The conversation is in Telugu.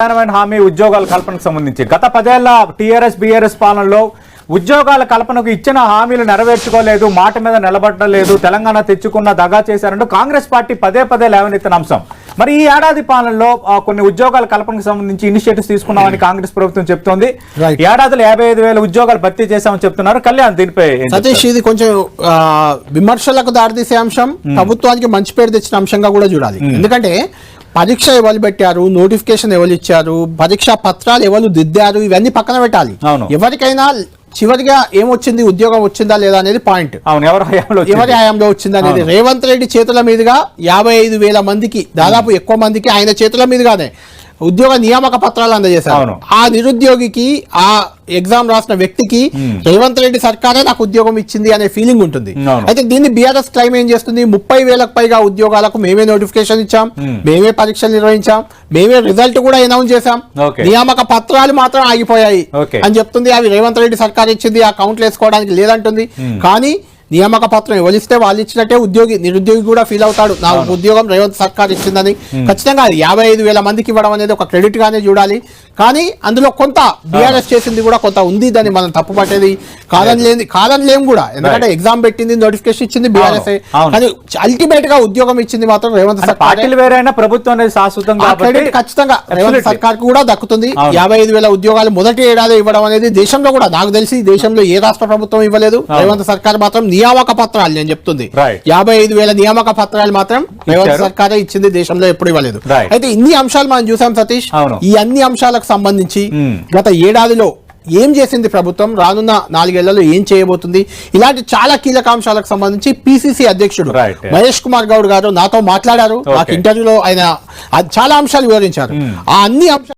ప్రధానమైన హామీ ఉద్యోగాల కల్పనకు సంబంధించి. గత పదేళ్ళ టీఆర్ఎస్ బీఆర్ఎస్ పాలనలో ఉద్యోగాల కల్పనకు ఇచ్చిన హామీలు నెరవేర్చుకోలేదు మాట మీద నిలబడడం లేదు తెలంగాణ తెచ్చుకున్న దగా చేశారంటూ కాంగ్రెస్ పార్టీ పదే పదే లేవనెత్తిన అంశం. మరి ఈ ఏడాది పాలనలో కొన్ని ఉద్యోగాల కల్పనకు సంబంధించి ఇనిషియేటివ్స్ తీసుకున్నామని కాంగ్రెస్ ప్రభుత్వం చెప్తోంది. ఏడాదిలో యాభై ఐదు వేల ఉద్యోగాలు భర్తీ చేశామని చెప్తున్నారు. కళ్యాణ్ దీనిపై సతీష్? ఇది కొంచెం విమర్శలకు దారితీసే అంశం. ప్రభుత్వానికి మంచి పేరు తెచ్చిన అంశంగా కూడా చూడాలి. ఎందుకంటే పరీక్ష ఎవరు పెట్టారు? నోటిఫికేషన్ ఎవరు ఇచ్చారు? పరీక్ష పత్రాలు ఎవరు దిద్దారు? ఇవన్నీ పక్కన పెట్టాలి. ఎవరికైనా చివరిగా ఏమొచ్చింది? ఉద్యోగం వచ్చిందా లేదా అనేది పాయింట్ అవును ఎవరు హయాంలో వచ్చింది? ఎవరి హయాంలో వచ్చింది అనేది. రేవంత్ రెడ్డి చేతుల మీదుగా యాభై ఐదు వేల మందికి దాదాపు ఎక్కువ మందికి ఆయన చేతుల మీదుగానే ఉద్యోగ నియామక పత్రాలు అందజేశారు. ఆ నిరుద్యోగికి ఆ ఎగ్జామ్ రాసిన వ్యక్తికి రేవంత్ రెడ్డి సర్కారే నాకు ఉద్యోగం ఇచ్చింది అనే ఫీలింగ్ ఉంటుంది. అయితే దీన్ని బీఆర్ఎస్ క్లైమ్ ఏం చేస్తుంది? ముప్పై వేలకు పైగా ఉద్యోగాలకు మేమే నోటిఫికేషన్ ఇచ్చాం మేమే. పరీక్షలు నిర్వహించాం మేమే రిజల్ట్ కూడా అనౌన్స్ చేశాం. నియామక పత్రాలు మాత్రం ఆగిపోయాయి. అని చెప్తుంది. అవి రేవంత్ రెడ్డి సర్కార్ ఇచ్చింది ఆ కౌంట్లు వేసుకోవడానికి లేదంటుంది. కానీ నియామక పత్రం ఎవరిస్తే వాళ్ళు ఇచ్చినట్టే ఉద్యోగి నిరుద్యోగి కూడా ఫీల్ అవుతాడు. నా ఉద్యోగం రేవంత్ సర్కార్ ఇచ్చిందని. ఖచ్చితంగా అది యాభై ఐదు వేల మందికి ఇవ్వడం అనేది ఒక క్రెడిట్ గానే చూడాలి. కానీ అందులో కొంత బీఆర్ఎస్ చేసింది కూడా కొంత ఉంది దాన్ని మనం తప్పు పట్టేది కాదని లేని కాదని లేం కూడా. ఎందుకంటే ఎగ్జామ్ పెట్టింది నోటిఫికేషన్ ఇచ్చింది బీఆర్ఎస్. కానీ అల్టిమేట్గా ఉద్యోగం ఇచ్చింది మాత్రం రేవంత్ సర్కార్. వేరైనా ప్రభుత్వం శాశ్వతం క్రెడిట్ ఖచ్చితంగా రేవంత్. సర్కార్ కూడా దక్కుతుంది. యాభై ఐదు వేల ఉద్యోగాలు మొదటి ఏడాది ఇవ్వడం అనేది దేశంలో కూడా నాకు తెలిసి దేశంలో ఏ రాష్ట్ర ప్రభుత్వం ఇవ్వలేదు. రేవంత్ సర్కార్ మాత్రం నియామక పత్రాలు నేను చెప్తుంది. యాభై ఐదు వేల నియామక పత్రాలు మాత్రం రేవంత్. సర్కారే ఇచ్చింది దేశంలో ఎప్పుడు ఇవ్వలేదు. అయితే ఇన్ని అంశాలు మనం చూసాం సతీష్. ఈ అన్ని అంశాలకు సంబంధించి Hmm. గత ఏడాదిలో ఏం చేసింది ప్రభుత్వం రానున్న నాలుగేళ్ళలో ఏం చేయబోతుంది ఇలాంటి చాలా కీలక అంశాలకు సంబంధించి పిసిసి అధ్యక్షుడు. మహేష్ కుమార్ గౌడ్ గారు నాతో మాట్లాడారు నాకు. ఇంటర్వ్యూలో ఆయన చాలా అంశాలు వివరించారు ఆ అన్ని అంశాలు